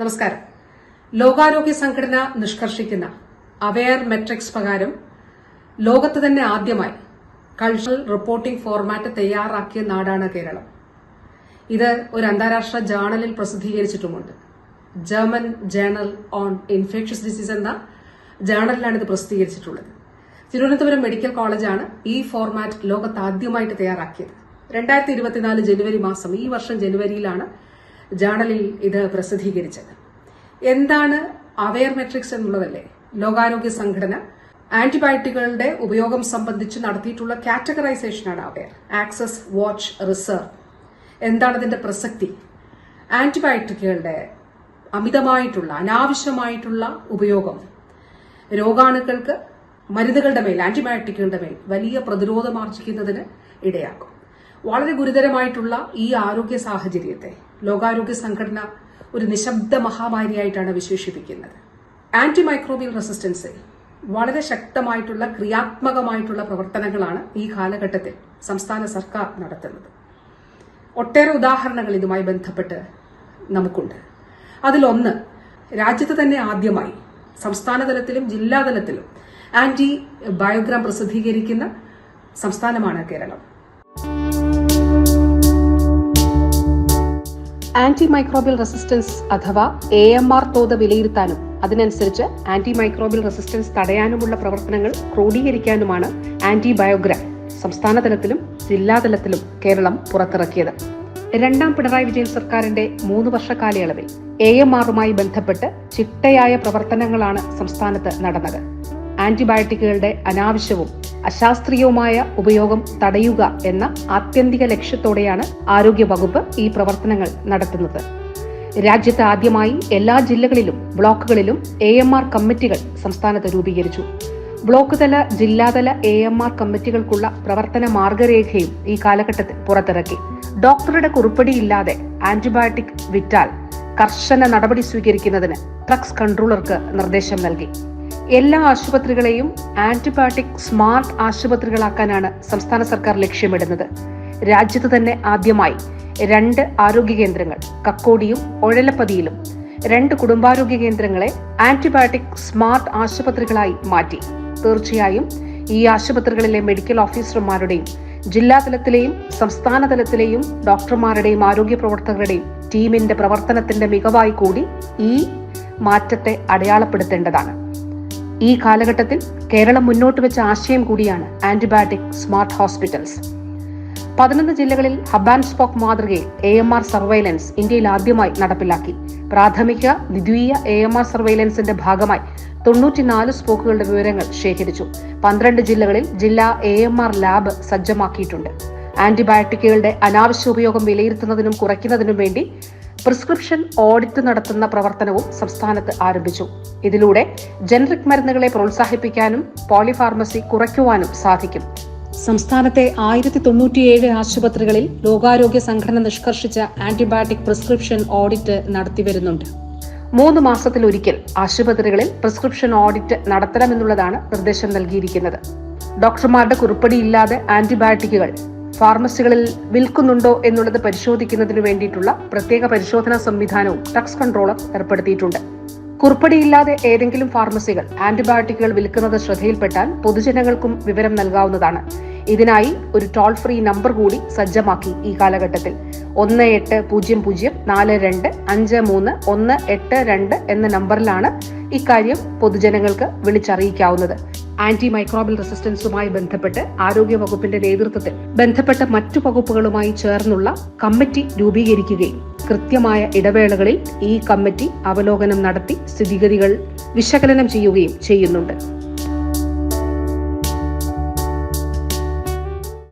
നമസ്കാരം. ലോകാരോഗ്യ സംഘടന നിഷ്കർഷിക്കുന്ന അവെയർ മെട്രിക്സ് പ്രകാരം ലോകത്ത് തന്നെ ആദ്യമായി കൾച്ചറൽ റിപ്പോർട്ടിംഗ് ഫോർമാറ്റ് തയ്യാറാക്കിയ നാടാണ് കേരളം. ഇത് ഒരു അന്താരാഷ്ട്ര ജേണലിൽ പ്രസിദ്ധീകരിച്ചിട്ടുമുണ്ട്. German journal on infectious disease എന്ന ജേണലിലാണ് ഇത് പ്രസിദ്ധീകരിച്ചിട്ടുള്ളത്. തിരുവനന്തപുരം മെഡിക്കൽ കോളേജാണ് ഈ ഫോർമാറ്റ് ലോകത്ത് ആദ്യമായിട്ട് തയ്യാറാക്കിയത്. രണ്ടായിരത്തി ഇരുപത്തിനാല് ജനുവരി മാസം ഈ വർഷം ജനുവരിയിലാണ് ജേണലിൽ ഇത് പ്രസിദ്ധീകരിച്ചത്. എന്താണ് അവെയർ മെട്രിക്സ് എന്നുള്ളതല്ലേ? ലോകാരോഗ്യ സംഘടന ആന്റിബയോട്ടിക്കുകളുടെ ഉപയോഗം സംബന്ധിച്ച് നടത്തിയിട്ടുള്ള കാറ്റഗറൈസേഷനാണ് അവെയർ. Access watch reserve. എന്താണ് ഇതിന്റെ പ്രസക്തി? ആന്റിബയോട്ടിക്കുകളുടെ അമിതമായിട്ടുള്ള അനാവശ്യമായിട്ടുള്ള ഉപയോഗം. രോഗാണുക്കൾക്ക് മരുന്നുകളുടെ മേൽ ആന്റിബയോട്ടിക്കുകളുടെ മേൽ വലിയ പ്രതിരോധം ആർജിക്കുന്നതിന് ഇടയാക്കും. വളരെ ഗുരുതരമായിട്ടുള്ള ഈ ആരോഗ്യ സാഹചര്യത്തെ ലോകാരോഗ്യ സംഘടന ഒരു നിശബ്ദ മഹാമാരിയായിട്ടാണ് വിശേഷിപ്പിക്കുന്നത്. ആന്റിമൈക്രോബിയൽ റെസിസ്റ്റൻസിൽ വളരെ ശക്തമായിട്ടുള്ള ക്രിയാത്മകമായിട്ടുള്ള പ്രവർത്തനങ്ങളാണ് ഈ കാലഘട്ടത്തിൽ സംസ്ഥാന സർക്കാർ നടത്തുന്നത്. ഒട്ടേറെ ഉദാഹരണങ്ങൾ ഇതുമായി ബന്ധപ്പെട്ട് നമുക്കുണ്ട്. അതിലൊന്ന് രാജ്യത്ത് തന്നെ ആദ്യമായി സംസ്ഥാന തലത്തിലും ജില്ലാ തലത്തിലും ആന്റി ബയോഗ്രാം പ്രസിദ്ധീകരിക്കുന്ന സംസ്ഥാനമാണ് കേരളം. ആന്റി മൈക്രോബിയൽ റെസിസ്റ്റൻസ് അഥവാ എ എം ആർ തോത് വിലയിരുത്താനും അതിനനുസരിച്ച് ആന്റി മൈക്രോബിയൽ റെസിസ്റ്റൻസ് തടയാനുമുള്ള പ്രവർത്തനങ്ങൾ ക്രോഡീകരിക്കാനുമാണ് ആന്റി ബയോഗ്രാം സംസ്ഥാന തലത്തിലും ജില്ലാതലത്തിലും കേരളം പുറത്തിറക്കിയത്. രണ്ടാം പിണറായി വിജയൻ സർക്കാരിന്റെ മൂന്ന് വർഷ കാലയളവിൽ എ എം ആറുമായി ബന്ധപ്പെട്ട് ചിട്ടയായ പ്രവർത്തനങ്ങളാണ് സംസ്ഥാനത്ത് നടന്നത്. ആന്റിബയോട്ടിക്കുകളുടെ അനാവശ്യവും അശാസ്ത്രീയവുമായ ഉപയോഗം തടയുക എന്ന ആത്യന്തിക ലക്ഷ്യത്തോടെയാണ് ആരോഗ്യ വകുപ്പ് ഈ പ്രവർത്തനങ്ങൾ നടത്തുന്നത്. രാജ്യത്ത് ആദ്യമായി എല്ലാ ജില്ലകളിലും ബ്ലോക്കുകളിലും എ എം ആർ കമ്മിറ്റികൾ സംസ്ഥാനത്ത് രൂപീകരിച്ചു. ബ്ലോക്ക് തല ജില്ലാതല എ എം ആർ കമ്മിറ്റികൾക്കുള്ള പ്രവർത്തന മാർഗരേഖയും ഈ കാലഘട്ടത്തിൽ പുറത്തിറക്കി. ഡോക്ടറുടെ കുറിപ്പടിയില്ലാതെ ആന്റിബയോട്ടിക് വിറ്റാൽ കർശന നടപടി സ്വീകരിക്കുന്നതിന് ഡ്രഗ്സ് കൺട്രോളർക്ക് നിർദ്ദേശം നൽകി. എല്ലാ ആശുപത്രികളെയും ആന്റിബയോട്ടിക് സ്മാർട്ട് ആശുപത്രികളാക്കാനാണ് സംസ്ഥാന സർക്കാർ ലക്ഷ്യമിടുന്നത്. രാജ്യത്ത് തന്നെ ആദ്യമായി രണ്ട് ആരോഗ്യ കേന്ദ്രങ്ങൾ കക്കോടിയും ഒഴലപ്പതിയിലും രണ്ട് കുടുംബാരോഗ്യ കേന്ദ്രങ്ങളെ ആന്റിബയോട്ടിക് സ്മാർട്ട് ആശുപത്രികളായി മാറ്റി. തീർച്ചയായും ഈ ആശുപത്രികളിലെ മെഡിക്കൽ ഓഫീസർമാരുടെയും ജില്ലാ തലത്തിലെയും സംസ്ഥാന തലത്തിലെയും ഡോക്ടർമാരുടെയും ആരോഗ്യ പ്രവർത്തകരുടെയും ടീമിന്റെ പ്രവർത്തനത്തിന്റെ മികവായി കൂടി ഈ മാറ്റത്തെ അടയാളപ്പെടുത്തേണ്ടതാണ്. ഈ കാലഘട്ടത്തിൽ കേരളം മുന്നോട്ട് വെച്ച ആശയം കൂടിയാണ് ആന്റിബയോട്ടിക് സ്മാർട്ട് ഹോസ്പിറ്റൽസ്. പതിനൊന്ന് ജില്ലകളിൽ ഹബ് ആൻഡ് സ്പോക്ക് മാതൃകയിൽ എ എം ആർ സർവൈലൻസ് ഇന്ത്യയിൽ ആദ്യമായി നടപ്പിലാക്കി. പ്രാഥമിക ദ്വിതീയ എ എം ആർ സർവൈലൻസിന്റെ ഭാഗമായി തൊണ്ണൂറ്റിനാല് സ്പോക്കുകളുടെ വിവരങ്ങൾ ശേഖരിച്ചു. പന്ത്രണ്ട് ജില്ലകളിൽ ജില്ലാ എ എം ആർ ലാബ് സജ്ജമാക്കിയിട്ടുണ്ട്. ആന്റിബയോട്ടിക്കുകളുടെ അനാവശ്യ ഉപയോഗം വിലയിരുത്തുന്നതിനും കുറയ്ക്കുന്നതിനും വേണ്ടി പ്രിസ്ക്രിപ്ഷൻ ഓഡിറ്റ് നടത്തുന്ന പ്രവർത്തനവും സംസ്ഥാനത്ത് ആരംഭിച്ചു. ഇതിലൂടെ ജനറിക് മരുന്നുകളെ പ്രോത്സാഹിപ്പിക്കാനും പോളിഫാർമസി കുറയ്ക്കുവാനും സാധിക്കും. സംസ്ഥാനത്തെ ആയിരത്തി തൊണ്ണൂറ്റിയേഴ് ആശുപത്രികളിൽ ലോകാരോഗ്യ സംഘടന നിഷ്കർഷിച്ച ആന്റിബയോട്ടിക് പ്രിസ്ക്രിപ്ഷൻ ഓഡിറ്റ് നടത്തിവരുന്നുണ്ട് മൂന്ന് മാസത്തിലൊരിക്കൽ ആശുപത്രികളിൽ പ്രിസ്ക്രിപ്ഷൻ ഓഡിറ്റ് നടത്തണമെന്നുള്ളതാണ് നിർദ്ദേശം നൽകിയിരിക്കുന്നത്. ഡോക്ടർമാരുടെ കുറിപ്പടിയില്ലാതെ ആന്റിബയോട്ടിക്കുകൾ ഫാർമസികളിൽ വിൽക്കുന്നുണ്ടോ എന്നുള്ളത് പരിശോധിക്കുന്നതിനു വേണ്ടിയിട്ടുള്ള പ്രത്യേക പരിശോധനാ സംവിധാനവും ടക്സ് കൺട്രോളർ ഏർപ്പെടുത്തിയിട്ടുണ്ട്. കുർപ്പടിയില്ലാതെ ഏതെങ്കിലും ഫാർമസികൾ ആന്റിബയോട്ടിക്കുകൾ വിൽക്കുന്നത് ശ്രദ്ധയിൽപ്പെട്ടാൽ പൊതുജനങ്ങൾക്കും വിവരം നൽകാവുന്നതാണ്. ഇതിനായി ഒരു ടോൾ ഫ്രീ നമ്പർ കൂടി സജ്ജമാക്കി ഈ കാലഘട്ടത്തിൽ. ഒന്ന് എട്ട് പൂജ്യം പൂജ്യം നാല് രണ്ട് അഞ്ച് മൂന്ന് ഒന്ന് എട്ട് രണ്ട് എന്ന നമ്പറിലാണ് ഇക്കാര്യം പൊതുജനങ്ങൾക്ക് വിളിച്ചറിയിക്കാവുന്നത്. ആന്റി മൈക്രോബിൽ റെസിസ്റ്റൻസുമായി ബന്ധപ്പെട്ട് ആരോഗ്യ വകുപ്പിന്റെ നേതൃത്വത്തിൽ ബന്ധപ്പെട്ട മറ്റു വകുപ്പുകളുമായി ചേർന്നുള്ള കമ്മിറ്റി രൂപീകരിക്കുകയും കൃത്യമായ ഇടവേളകളിൽ ഈ കമ്മിറ്റി അവലോകനം നടത്തി സ്ഥിതിഗതികൾ വിശകലനം ചെയ്യുകയും ചെയ്യുന്നുണ്ട്.